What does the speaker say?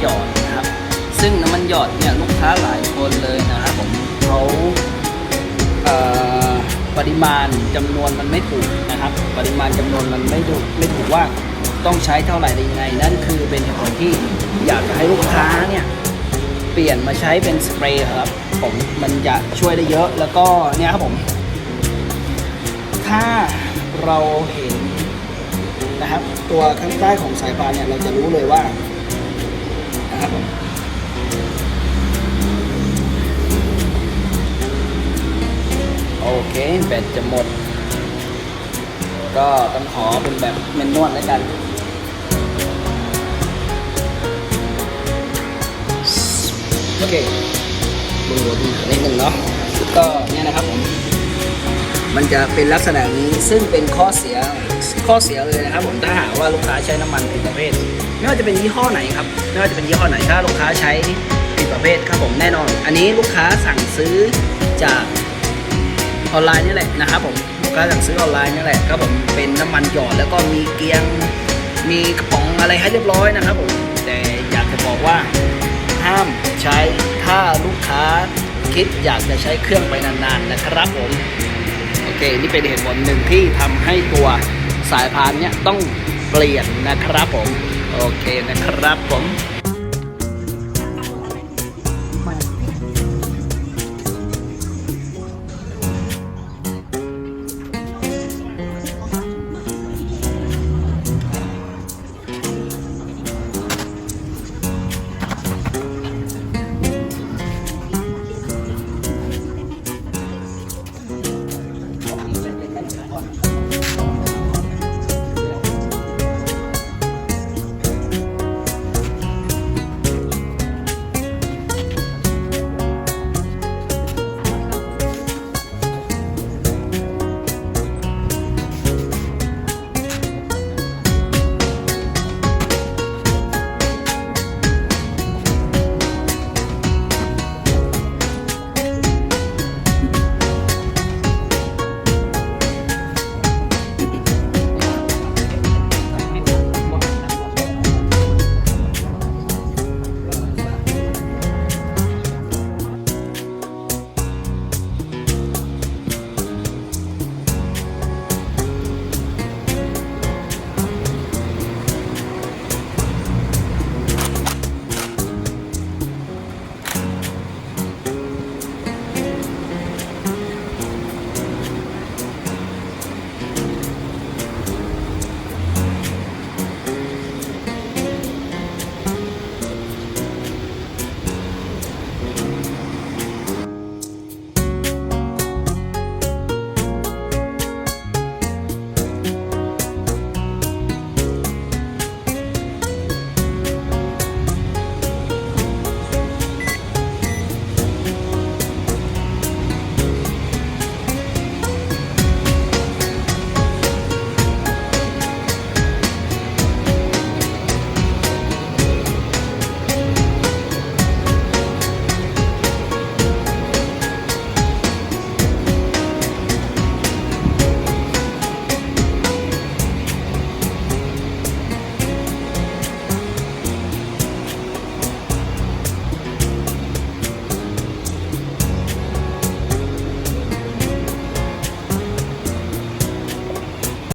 หยอดนะครับ ซึ่งน้ำมันหยอดเนี่ยลูกค้าหลายคนเลยนะครับผมเขาปริมาณจำนวนมันไม่ถูกนะครับ ปริมาณจำนวนมันไม่ถูกไม่ถูกว่าต้องใช้เท่าไหร่ยังไง นั่นคือเป็นเหตุผลที่อยากจะให้ลูกค้าเนี่ยเปลี่ยนมาใช้เป็นสเปรย์ครับผมมันจะช่วยได้เยอะแล้วก็เนี่ยครับผม ถ้าเราเห็นนะครับ ตัวข้างใต้ของสายพานเนี่ยเราจะรู้เลยว่า ครับผมโอเคแบตจะหมด ก็ต้องขอเป็นแบบเมนนวลแล้วกันโอเคดูดูหนังนิดนึงเนาะก็เนี่ยนะครับผม มันจะเป็นลักษณะนี้ซึ่งเป็นข้อเสียข้อเสียเลยนะครับผมถ้าหากว่าลูกค้าใช้น้ำมันผิดประเภท ไม่ว่าจะเป็นยี่ห้อไหนครับไม่ว่าจะเป็นยี่ห้อไหนถ้าลูกค้าใช้ผิดประเภทครับผมแน่นอน อันนี้ลูกค้าสั่งซื้อจากออนไลน์นี่แหละนะครับผมลูกค้าสั่งซื้อออนไลน์นี่แหละครับผมเป็นน้ำมันหยอดแล้วก็มีเกียงมีกระป๋องอะไรให้เรียบร้อยนะครับผมแต่อยากจะบอกว่าห้ามใช้ถ้าลูกค้าคิดอยากจะใช้เครื่องไปนานๆนะครับผม โอเค นี่เป็นเหตุผลหนึ่งที่ทำให้ตัวสายพานเนี้ยต้องเปลี่ยนนะครับผม โอเคนะครับผม